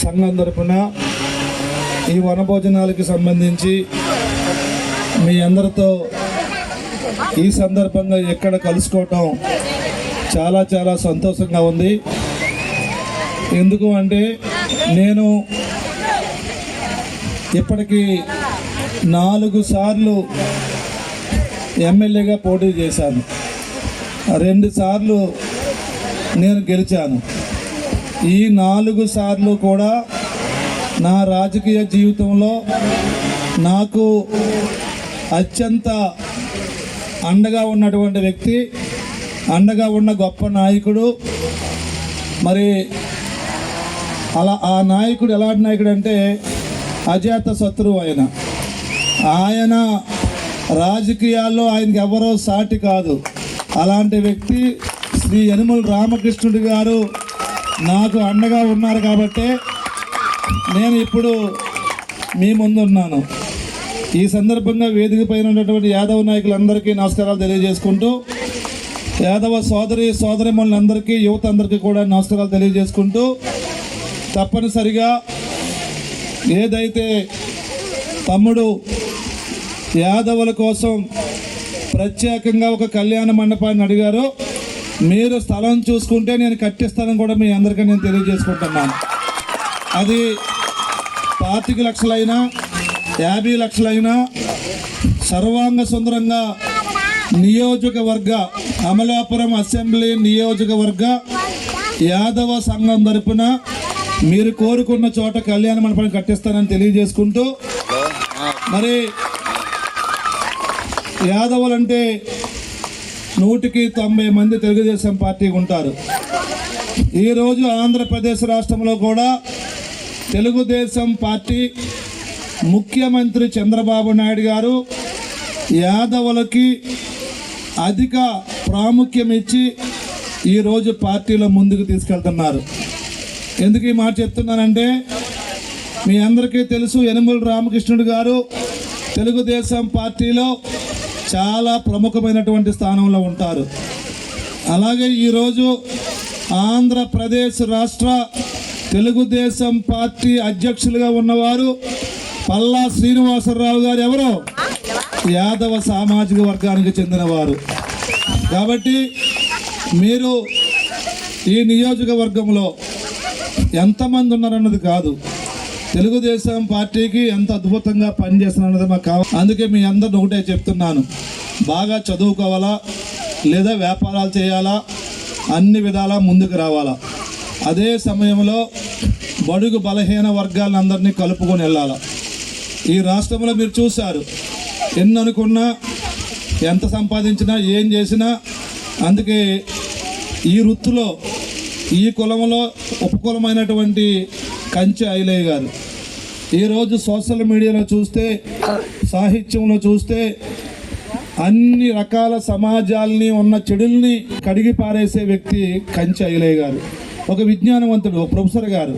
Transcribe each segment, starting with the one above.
సంఘం తరపున ఈ వనభోజనాలకి సంబంధించి మీ అందరితో ఈ సందర్భంగా ఎక్కడ కలుసుకోవటం చాలా చాలా సంతోషంగా ఉంది. ఎందుకు అంటే నేను ఇప్పటికీ నాలుగు సార్లు ఎమ్మెల్యేగా పోటీ చేశాను. రెండు సార్లు నేను గెలిచాను. ఈ నాలుగు సార్లు కూడా నా రాజకీయ జీవితంలో నాకు అత్యంత అండగా ఉన్నటువంటి వ్యక్తి అండగా ఉన్న గొప్ప నాయకుడు. మరి అలా ఆ నాయకుడు ఎలాంటి నాయకుడు అంటే అజాత శత్రువు ఆయన. ఆయన రాజకీయాల్లో ఆయనకి ఎవరో సాటి కాదు. అలాంటి వ్యక్తి శ్రీ యనుమల రామకృష్ణుడి గారు నాకు అండగా ఉన్నారు కాబట్టి నేను ఇప్పుడు మీ ముందు ఉన్నాను ఈ సందర్భంగా వేదిక పైన ఉన్నటువంటి యాదవ నాయకులందరికీ నమస్కారాలు తెలియజేసుకుంటూ యాదవ సోదరి సోదరిమణులందరికీ యువత అందరికీ కూడా నమస్కారాలు తెలియజేసుకుంటూ తప్పనిసరిగా ఏదైతే తమ్ముడు యాదవుల కోసం ప్రత్యేకంగా ఒక కళ్యాణ మండపాన్ని అడిగారో మీరు స్థలం చూసుకుంటే నేను కట్టిస్తానని కూడా మీ అందరికీ నేను తెలియజేసుకుంటున్నాను అది పాతిక లక్షలైనా యాభై లక్షలైనా సర్వాంగ సుందరంగా నియోజకవర్గ అమలాపురం అసెంబ్లీ నియోజకవర్గ యాదవ సంఘం తరపున మీరు కోరుకున్న చోట కళ్యాణ మండపం కట్టిస్తానని తెలియజేసుకుంటూ మరి యాదవులంటే నూటికి తొంభై మంది తెలుగుదేశం పార్టీ ఉంటారు. ఈరోజు ఆంధ్రప్రదేశ్ రాష్ట్రంలో కూడా తెలుగుదేశం పార్టీ ముఖ్యమంత్రి చంద్రబాబు నాయుడు గారు యాదవులకి అధిక ప్రాముఖ్యం ఇచ్చి ఈరోజు పార్టీలో ముందుకు తీసుకెళ్తున్నారు. ఎందుకు ఈ మాట చెప్తున్నానంటే మీ అందరికీ తెలుసు యనమల రామకృష్ణుడు గారు తెలుగుదేశం పార్టీలో చాలా ప్రముఖమైనటువంటి స్థానంలో ఉంటారు. అలాగే ఈరోజు ఆంధ్రప్రదేశ్ రాష్ట్ర తెలుగుదేశం పార్టీ అధ్యక్షులుగా ఉన్నవారు పల్లా శ్రీనివాసరావు గారు ఎవరో? యాదవ సామాజిక వర్గానికి చెందినవారు. కాబట్టి మీరు ఈ నియోజకవర్గంలో ఎంతమంది ఉన్నారన్నది కాదు. తెలుగుదేశం పార్టీకి ఎంత అద్భుతంగా పనిచేస్తున్నది మాకు కావాలి అందుకే మీ అందరిని ఒకటే చెప్తున్నాను. బాగా చదువుకోవాలా లేదా వ్యాపారాలు చేయాలా అన్ని విధాలా ముందుకు రావాలా. అదే సమయంలో బడుగు బలహీన వర్గాలను అందరినీ కలుపుకొని వెళ్ళాలా. ఈ రాష్ట్రంలో మీరు చూశారు ఎన్ని అనుకున్నా ఎంత సంపాదించినా ఏం చేసినా అందుకే ఈ వృత్తిలో ఈ కులంలో ఉపకులమైనటువంటి కంచె ఐలయ్య గారు. ఈరోజు సోషల్ మీడియాలో చూస్తే సాహిత్యంలో చూస్తే అన్ని రకాల సమాజాల్ని ఉన్న చెడుల్ని కడిగి పారేసే వ్యక్తి కంచె ఐలయ్య గారు. ఒక విజ్ఞానవంతుడు ఒక ప్రొఫెసర్ గారు.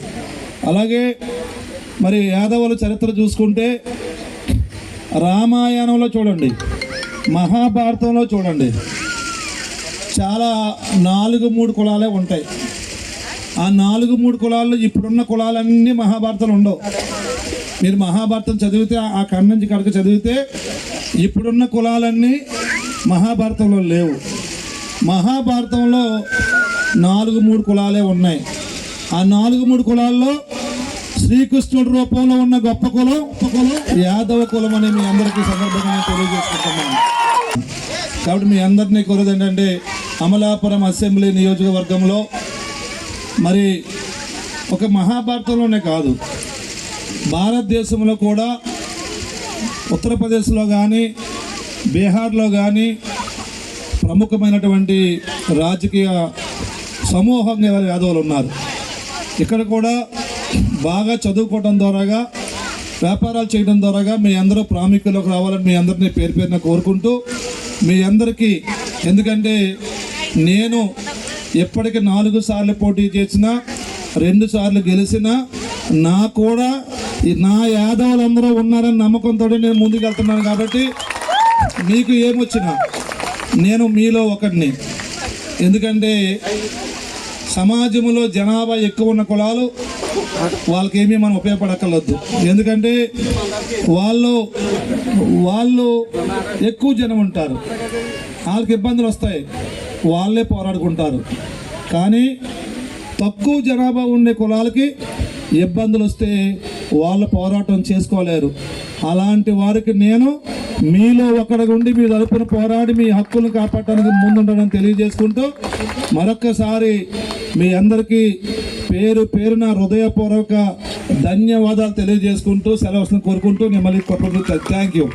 అలాగే మరి యాదవుల చరిత్ర చూసుకుంటే రామాయణంలో చూడండి మహాభారతంలో చూడండి చాలా నాలుగు మూడు కులాలే ఉంటాయి. ఆ నాలుగు మూడు కులాల్లో ఇప్పుడున్న కులాలన్నీ మహాభారతాలు ఉండవు. మీరు మహాభారతం చదివితే ఆ కళ్ళ నుంచి కడక చదివితే ఇప్పుడున్న కులాలన్నీ మహాభారతంలో లేవు. మహాభారతంలో నాలుగు మూడు కులాలే ఉన్నాయి. ఆ నాలుగు మూడు కులాల్లో శ్రీకృష్ణుడి రూపంలో ఉన్న గొప్ప కులం కులం యాదవ కులం అని మీ అందరికీ సందర్భంగా నేను తెలియజేసుకుంటున్నాను. కాబట్టి మీ అందరినీ కోరేది ఏంటంటే అమలాపురం అసెంబ్లీ నియోజకవర్గంలో మరి ఒక మహాభారతంలోనే కాదు. భారతదేశంలో కూడా ఉత్తరప్రదేశ్లో కానీ బీహార్లో కానీ ప్రముఖమైనటువంటి రాజకీయ సమూహంగా యాదవులు ఉన్నారు. ఇక్కడ కూడా బాగా చదువుకోవడం ద్వారాగా వ్యాపారాలు చేయడం ద్వారాగా మీ అందరూ ప్రాముఖ్యంలోకి రావాలని మీ అందరినీ పేరు పేరున కోరుకుంటూ మీ అందరికీ ఎందుకంటే నేను ఎప్పటికి నాలుగు సార్లు పోటీ చేసినా రెండు సార్లు గెలిచినా నా కూడా నా నా యాదవులందరూ ఉన్నారని నమ్మకంతో నేను ముందుకెళ్తున్నాను కాబట్టి మీకు ఏమొచ్చినా నేను మీలో ఒకడిని. ఎందుకంటే సమాజంలో జనాభా ఎక్కువ ఉన్న కులాలు వాళ్ళకేమీ మనం ఉపయోగపడక్కర్లేదు. ఎందుకంటే వాళ్ళు వాళ్ళు ఎక్కువ జనం ఉంటారు. వాళ్ళకి ఇబ్బందులు వస్తాయి. వాళ్ళే పోరాడుకుంటారు. కానీ తక్కువ జనాభా ఉండే కులాలకి ఇబ్బందులు వస్తే వాళ్ళు పోరాటం చేసుకోలేరు. అలాంటి వారికి నేను మీలో ఒకడిగా ఉండి మీ తరపున పోరాడి మీ హక్కులను కాపాడడానికి ముందుండడం తెలియజేసుకుంటూ మరొక్కసారి మీ అందరికీ పేరు పేరున హృదయపూర్వక ధన్యవాదాలు తెలియజేసుకుంటూ సెలవులను కోరుకుంటూ మిమ్మల్ని థ్యాంక్ యూ